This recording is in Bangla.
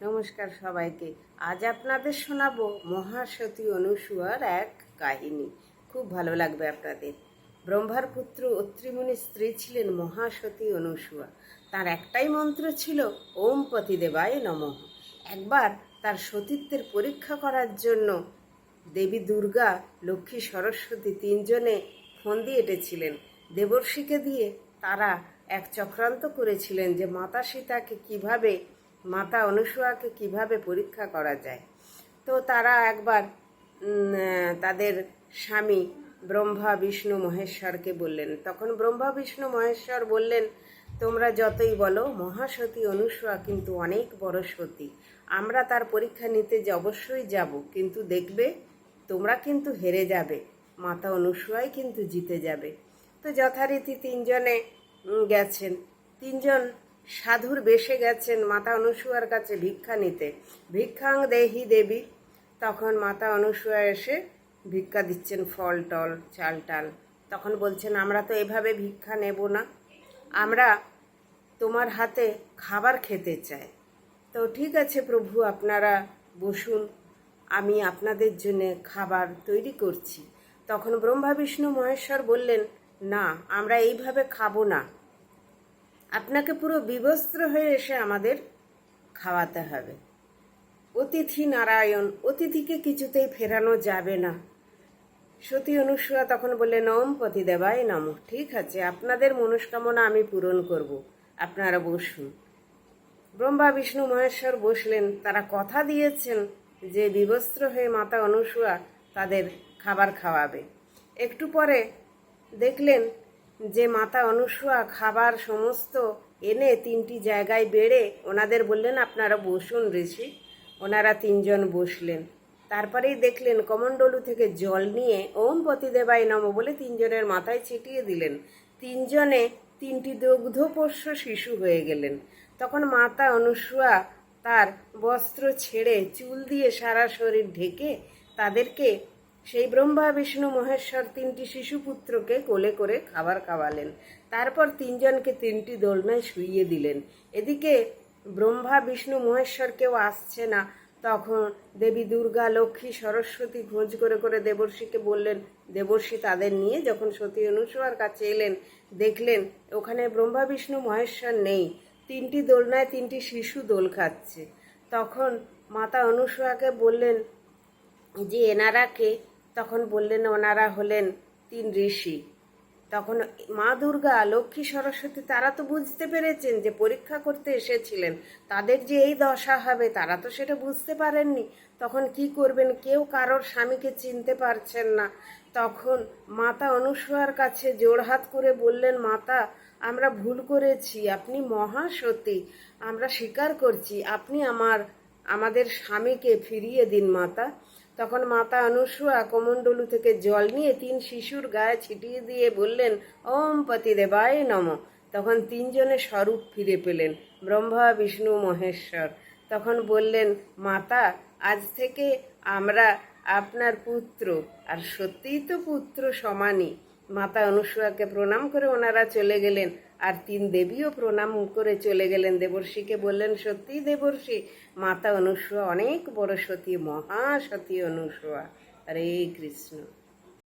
নমস্কার সবাইকে। আজ আপনাদের শোনাবো মহাসতী অনুসুয়ার এক কাহিনী। খুব ভালো লাগবে আপনাদের। ব্রহ্মার পুত্র অত্রিমুনির স্ত্রী ছিলেন মহাসতী অনুসুয়া। তার একটাই মন্ত্র ছিল, ওম পতি দেবায় নমঃ। একবার তার সতীত্বের পরীক্ষা করার জন্য দেবী দুর্গা, লক্ষ্মী সরস্বতী তিনজনে ফন্দি এঁটেছিলেন। দেবর্ষিকে দিয়ে তারা এক চক্রান্ত করেছিলেন যে মাতা সীতাকে কীভাবে মাতা অনুসূয়াকে কীভাবে পরীক্ষা করা যায়? তো তারা একবার তাদের স্বামী ব্রহ্মা, বিষ্ণু, মহেশ্বরকে বললেন। তখন ব্রহ্মা, বিষ্ণু, মহেশ্বর বললেন, তোমরা যতই বলো, মহাসতী অনুসূয়া কিন্তু অনেক বড় সতী। আমরা তার পরীক্ষা নিতে যে অবশ্যই যাব, কিন্তু দেখবে তোমরা কিন্তু হেরে যাবে। মাতা অনুসূয়াই কিন্তু জিতে যাবে। তো যথারীতি তিনজনে গেছেন। তিনজন সাধুর বেশে গেছেন মাতা অনুসূয়ার কাছে ভিক্ষা নিতে। ভিক্ষাং দেহি দেবী। তখন মাতা অনুসূয়া এসে ভিক্ষা দিচ্ছেন ফল, টল, চাল, টাল। তখন বলছেন, আমরা তো এভাবে ভিক্ষা নেব না। আমরা তোমার হাতে খাবার খেতে চাই। তো ঠিক আছে প্রভু, আপনারা বসুন। আমি আপনাদের জন্যে খাবার তৈরি করছি। তখন ব্রহ্মা, বিষ্ণু, মহেশ্বর বললেন, না, আমরা এইভাবে খাব না। আপনাকে পুরো বিবস্ত্র হয়ে এসে আমাদের খাওয়াতে হবে। অতিথি নারায়ণ, অতিথিকে কিছুতেই ফেরানো যাবে না। সতী অনুসূয়া তখন বললেন, ওম পতি দেবায় নম। ঠিক আছে, আপনাদের মনস্কামনা আমি পূরণ করব। আপনারা বসুন। ব্রহ্মা, বিষ্ণু, মহেশ্বর বসলেন। তারা কথা দিয়েছেন যে বিবস্ত্র হয়ে মাতা অনুসূয়া তাদের খাবার খাওয়াবে। একটু পরে দেখলেন যে মাতা অনুসুয়া খাবার সমস্ত এনে তিনটি জায়গায় বেড়ে ওনাদের বললেন, আপনারা বসুন ঋষি। ওনারা তিনজন বসলেন। তারপরেই দেখলেন কমণ্ডলু থেকে জল নিয়ে ওম পতিদেবাই নম বলে তিনজনের মাথায় ছিটিয়ে দিলেন। তিনজনে তিনটি দুগ্ধপোষ্য শিশু হয়ে গেলেন। তখন মাতা অনুসুয়া তার বস্ত্র ছেড়ে চুল দিয়ে সারা শরীর ঢেকে তাদেরকে সেই ব্রহ্মা, বিষ্ণু, মহেশ্বর তিনটি শিশুপুত্রকে কোলে করে খাবার খাওয়ালেন। তারপর তিনজনকে তিনটি দোলনায় শুইয়ে দিলেন। এদিকে ব্রহ্মা, বিষ্ণু মহেশ্বর কেউ আসছে না। তখন দেবী দুর্গা, লক্ষ্মী, সরস্বতী খোঁজ করে করে দেবর্ষীকে বললেন, দেবর্ষী তাদের নিয়ে যখন সতী অনুসূয়ার কাছে এলেন, দেখলেন ওখানে ব্রহ্মা, বিষ্ণু, মহেশ্বর নেই। তিনটি দোলনায় তিনটি শিশু দোল খাচ্ছে। তখন মাতা অনুসূয়াকে বললেন, যে এনারা কে তখন বললেন, ওনারা হলেন তিন ঋষি। তখন মা দুর্গা, লক্ষ্মী সরস্বতী, তারা তো বুঝতে পেরেছেন যে পরীক্ষা করতে এসেছিলেন। তাদের যে এই দশা হবে, তারা তো সেটা বুঝতে পারেননি। তখন কি করবেন? কেউ কারোর স্বামীকে চিনতে পারছেন না। তখন মাতা অনুসূয়ার কাছে জোড়হাত করে বললেন, মাতা, আমরা ভুল করেছি। আপনি মহাসতী। আমরা স্বীকার করছি। আপনি আমার, আমাদের স্বামীকে ফিরিয়ে দিন, মাতা। তখন মাতা অনুসুয়া কমণ্ডলু থেকে জল নিয়ে তিন শিশুর গায়ে ছিটিয়ে দিয়ে বললেন, ওম পতি দেবায় নম। তখন তিনজনে স্বরূপ ফিরে পেলেন, ব্রহ্মা, বিষ্ণু, মহেশ্বর। তখন বললেন, মাতা, আজ থেকে আমরা আপনার পুত্র, আর সত্যিই তো পুত্র সমানই। মাতা অনুসূয়াকে প্রণাম করে ওনারা চলে গেলেন। আর তিন দেবীও প্রণাম করে চলে গেলেন। দেবর্ষীকে বললেন সত্যিই দেবর্ষী, মাতা অনুসূয়া অনেক বড় সতী মহাসতী অনুসূয়া। হরে কৃষ্ণ।